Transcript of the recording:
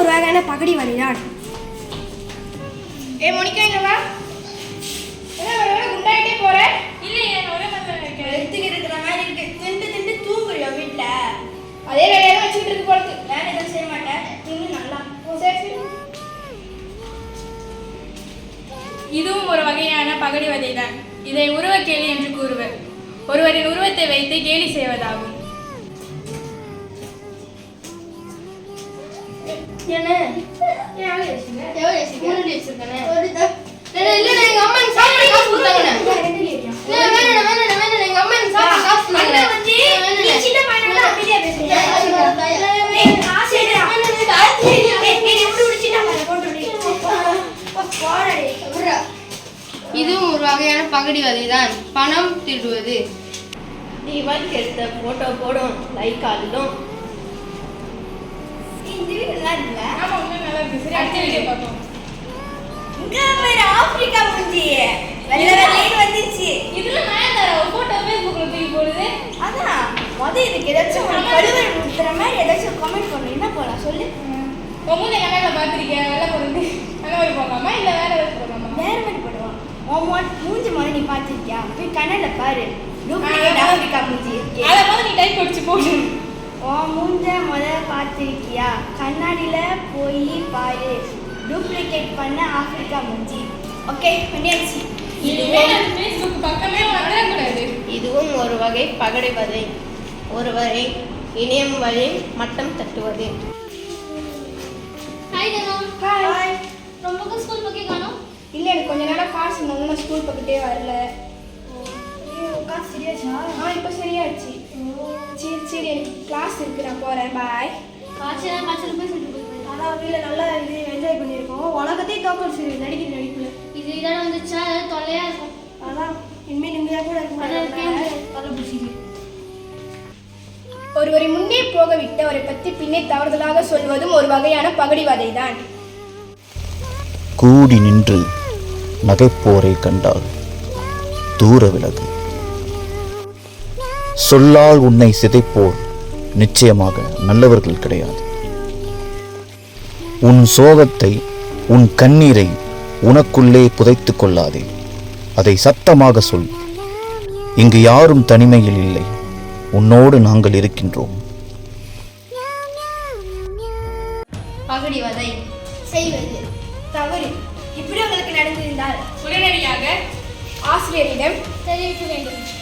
ஒரு வகையான பகடி வழிதான் ஏ மோனிகா இங்க வா. என்ன வர வர குண்டாயிட்டே போற? இல்லையே நான் ஒரே மாதிரி தான் இருக்கேன் எடுத்துக்கிட்டு இருக்கிற மாதிரி இருக்கு. திண்டு திண்டு தூங்குறியா வீட்டுல அதே வேலையா தான் வச்சுட்டு இருக்கு போறது. எதுவும் செய்ய மாட்டேன் தின்னு நல்லா சரி சரி இதுவும் ஒரு வகையான பகடி வதைதான் இதை உருவ கேலி என்று கூறுவர். ஒருவரின் உருவத்தை வைத்து கேலி செய்வதாகும். என்ன? இல்ல, அம்மா எனக்கு சாப்பிட காசு கொடுத்தாங்கண்ணே. அம்மா எனக்கு சாப்பிட காசு. இதுவும் ஒரு வகையான பகடி வதைதான் பணம் திருடுவது. நீ வந்து எடுத்த போட்டோ போடும் லைக் ஆடிடும் இந்த வீடு நல்லா இருக்குல்ல? ஆமா உண்மை நல்லா இருக்கு. சரி அடுத்த வீடியோ பார்ப்போம். இங்க ஆப்பிரிக்கா முஞ்சி வெள்ளை வெள்ளைன்னு வந்துச்சு இதுல நயன்தாரா ஒரு போட்டோ தூக்கி போடுது? அதான் முத இதுக்கு ஏதாச்சும் ஒரு கழுவல் ஊத்துற மாதிரி ஏதாச்சும் கமெண்ட் பண்ணு என்ன போலாம் சொல்லு. உன் மூஞ்ச கண்ணாடில பார்த்திருக்கேன் வெள்ளை பொருந்து அந்த மாதிரி இல்ல வேற ஏதாச்சும் போகலாமா வேற மாதிரி போடுவான். உன் மொ- மூஞ்சி முறை நீ பார்த்திருக்கியா போய் கண்ணால பாரு. டூப்ளிகேட் ஆப்பிரிக்கா மூஞ்சி. அதை நீ டைப் அடிச்சு போடு. உன் மூஞ்ச முத பார்த்திருக்கியா? கண்ணாடியில போய் பாரு. டூப்ளிகேட் பண்ண ஆப்பிரிக்கா மூஞ்சி. ஓகே பண்ணியாச்சு. அந்த ஃபேஸ்புக் பக்கமே வந்துடக்கூடாது இதுவும் ஒரு வகை பகடை வதை ஒருவரை இணையம் வழி மட்டம் தட்டுவது. ஹாய் ஹாய் ரொம்ப ஸ்கூல் பக்கே காணோம். இல்ல எனக்கு கொஞ்ச நேரம் காசு இருந்தாங்க ஸ்கூல் பக்கத்தே வரல. காசு சரியாச்சா? ஆ இப்போ சரி எனக்கு கிளாஸ் இருக்கு நான் போறேன். பாய் காய்ச்சல் காய்ச்சல் போய் சொல்லிட்டு அதான் வீட்டில் நல்லா இது என்ஜாய் பண்ணியிருக்கோம். உலகத்தையே காப்பாடு சரி நடிக்கிற நடிப்புல. இது இதோட வந்துச்சா தொல்லையா இருக்கும். அதான் இனிமேல் நிம்மதியாக கூட இருக்க அது இருக்கே மாட்டேன் தலை பிடிச்சிக்கு ஒருவரை முன்னே போக விட்டு அவரை பற்றி பின்னே தவறுதலாக சொல்வதும் ஒரு வகையான பகடிவதைதான். கூடி நின்று நகைப்போரை கண்டால் தூர விலகு சொல்லால் உன்னை சிதைப்போர். நிச்சயமாக நல்லவர்கள் கிடையாது. உன் சோகத்தை உன் கண்ணீரை உனக்குள்ளே புதைத்துக் கொள்ளாதே. அதை சத்தமாக சொல். இங்கு யாரும் தனிமையில் இல்லை. உன்னோடு நாங்கள் இருக்கின்றோம். செய்வது. தவறு. இப்படி உங்களுக்கு நடந்திருந்தால் உடனடியாக ஆசிரியரிடம் தெரிவிக்க வேண்டும்.